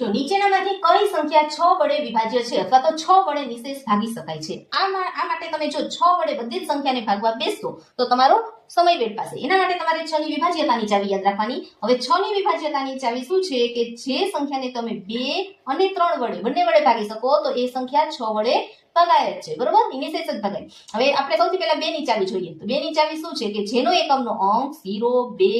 જો નીચેનામાંથી કઈ સંખ્યા છ વડે વિભાજ્ય છે અથવા તો છ વડે નિશેષ ભાગી શકાય છે, આ આ માટે તમે જો છ વડે બધી જ સંખ્યાને ભાગવા બેસશો, તો તમારો સમય વેડ પાસે. એના માટે તમારે છ ની વિભાજ્યતાની ચાવી યાદ રાખવાની. હવે છ ની વિભાજ્યતાની ચાવી શું છે કે જે સંખ્યાને તમે બે અને ત્રણ વડે, બંને વડે ભાગી શકો, તો એ સંખ્યા છ વડે ભગાય જ છે. બરોબર? નિશેષ જ ભગાય. હવે આપણે સૌથી પહેલા બે ની ચાવી જોઈએ. તો બે ની ચાવી શું છે કે જેનો એકમનો અંક ઝીરો, બે,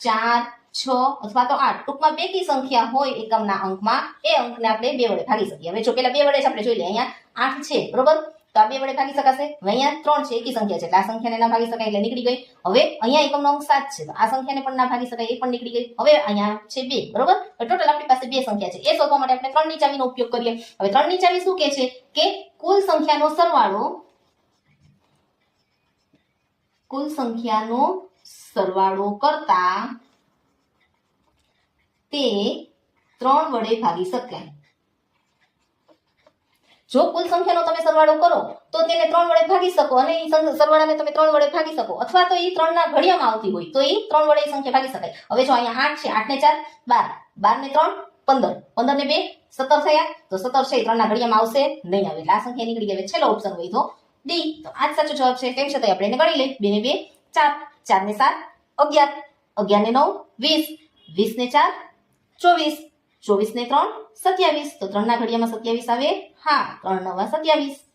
ચાર છ અથવા તો આઠ. ટૂંકમાં બેકી સંખ્યા હોય એકમના અંકમાં, એ અંકને આપણે બે વડે ભાગી શકીએ. હવે જો પેલા બે વડે આપણે જોઈ લઈએ. અહીંયા આઠ છે, બરોબર? તો આ બે વડે ભાગી શકાશે. અહીંયા ત્રણ છે એકી સંખ્યા છે. એટલે આ સંખ્યાને ના ભાગી શકાય એટલે નીકળી ગઈ. હવે અહીંયા એકમનો અંક સાત છે. આ સંખ્યાને પણ ના ભાગી શકાય, એ પણ નીકળી ગઈ. હવે અહીંયા છે બે, બરોબર? ટોટલ આપણી પાસે બે સંખ્યા છે. એ શોધવા માટે આપણે ત્રણની ચાવીનો ઉપયોગ કરીએ. હવે ત્રણની ચાવી શું કહે છે? કે કુલ સંખ્યાનો સરવાળો, કુલ સંખ્યાનો સરવાળો કરતા તે ત્રણ વડે ભાગી શકાય. જો કુલ સંખ્યાનો તમે સરવાળો કરો, તો તેને ત્રણ વડે ભાગી શકો અને એ સરવાળાને તમે ત્રણ વડે ભાગી શકો. અથવા તો એ ત્રણના ઘડિયામાં આવતી હોય, તો એ ત્રણ વડે સંખ્યા ભાગી શકાય. હવે જો અહીંયા આઠ છે, આઠ ને ચાર, બાર. બાર ને ત્રણ, પંદર. પંદર ને બે, સત્તર થયા, તો સત્તર છે ત્રણના ઘડિયામાં આવશે, નહીં આવે. એટલે આ સંખ્યા નીકળી ગઈ. છેલ્લો ઓપ્શન હોય તો ડી તો આ સાચો જવાબ છે. તેમ છતાં આપણે એને ગણી લઈએ. બે ને બે, ચાર. ચાર ને સાત, અગિયાર. અગિયાર ને નવ, વીસ. વીસ ને ચાર ચોવીસ. ચોવીસ ને ત્રણ સત્યાવીસ. તો ત્રણના ઘડિયામાં સત્યાવીસ આવે. હા ત્રણ નવા સત્યાવીસ.